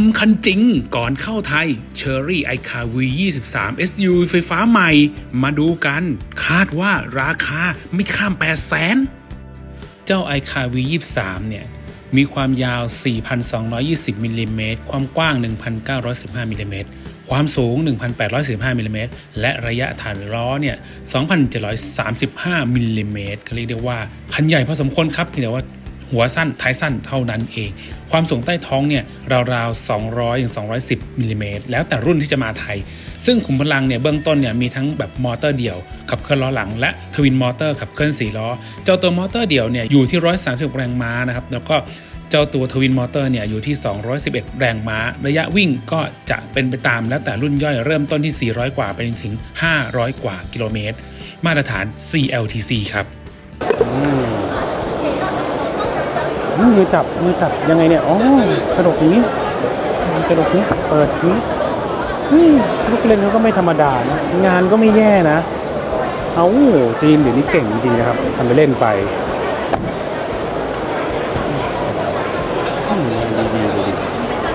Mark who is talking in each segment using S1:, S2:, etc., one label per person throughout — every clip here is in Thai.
S1: มคันจริง ก่อนเข้าไทย Cherry i c a v 23 SU ไฟฟ้าใหม่ มาดูกัน คาดว่าราคาไม่ข้าม 8 0 0แสน เจ้า i c a v 23 เนี่ย มีความยาว 4,220มิลลิเมตรความกว้าง 1,915มิลลิเมตรความสูง 1,815มิลลิเมตรและระยะฐานล้อเนี่ย 2,735มิลลิเมตรก็เรียกได้ว่า คันใหญ่พอสมควรครับเพียงแต่ว่า หัวสั้นท้ายสั้นเท่านั้นเอง ความสูงใต้ท้องเนี่ยราวๆ 200ถึง210มิลลิเมตรแล้วแต่รุ่นที่จะมาไทย ซึ่งขุมพลังเนี่ยเบื้องต้นเนี่ยมีทั้งแบบมอเตอร์เดี่ยวขับเคลื่อนล้อหลังและทวินมอเตอร์ขับเคลื่อน4ล้อ เจ้าตัวมอเตอร์เดี่ยวเนี่ยอยู่ที่ 130 แรงม้านะครับแล้วก็เจ้าตัวทวินมอเตอร์เนี่ยอยู่ที่ 211 แรงม้า ระยะวิ่งก็จะเป็นไปตามแล้วแต่รุ่นย่อยเริ่มต้นที่ 400 กว่าไปจนถึง 500 กว่ากิโลเมตร มาตรฐาน CLTC ครับ
S2: มือจับมือจับยังไงเนี่ยอ๋อกระดกนี้กระดกนี้เปิดนี้ลูกเล่นเขาก็ไม่ธรรมดานะงานก็ไม่แย่นะ เอาจีนเดี๋ยวนี้เก่งจริงๆนะครับทำไปเล่นไป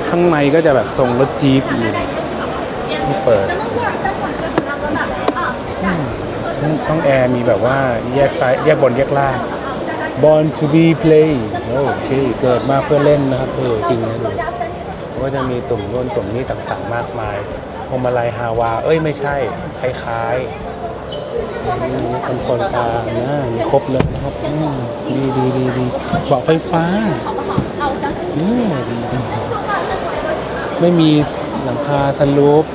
S2: ข้างในก็จะแบบทรงรถจี๊ปอยู่นี่เปิดช่องแอร์มีแบบว่าแยกซ้ายแยกบนแยกล่าง Born to be play โอเค เกิดมาเพื่อเล่นนะครับ เออ จริงนะดูก็จะมีตุ่มโน่นตุ่มนี่ต่างๆ มากมายพวงมาลัยฮาวา เอ้ย ไม่ใช่ คล้ายๆมีคอนโซลกลางนะมีครบเลยนะครับอืมดีดีดีดีเบาะไฟฟ้าอืมดีดีไม่มีหลังคาสลูป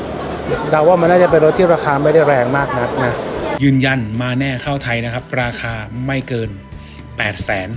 S2: เดาว่ามันน่าจะเป็นรถที่ราคาไม่ได้แรงมากนักนะ
S1: ยืนยันมาแน่เข้าไทยนะครับ ราคาไม่เกิน 8 0 0แสน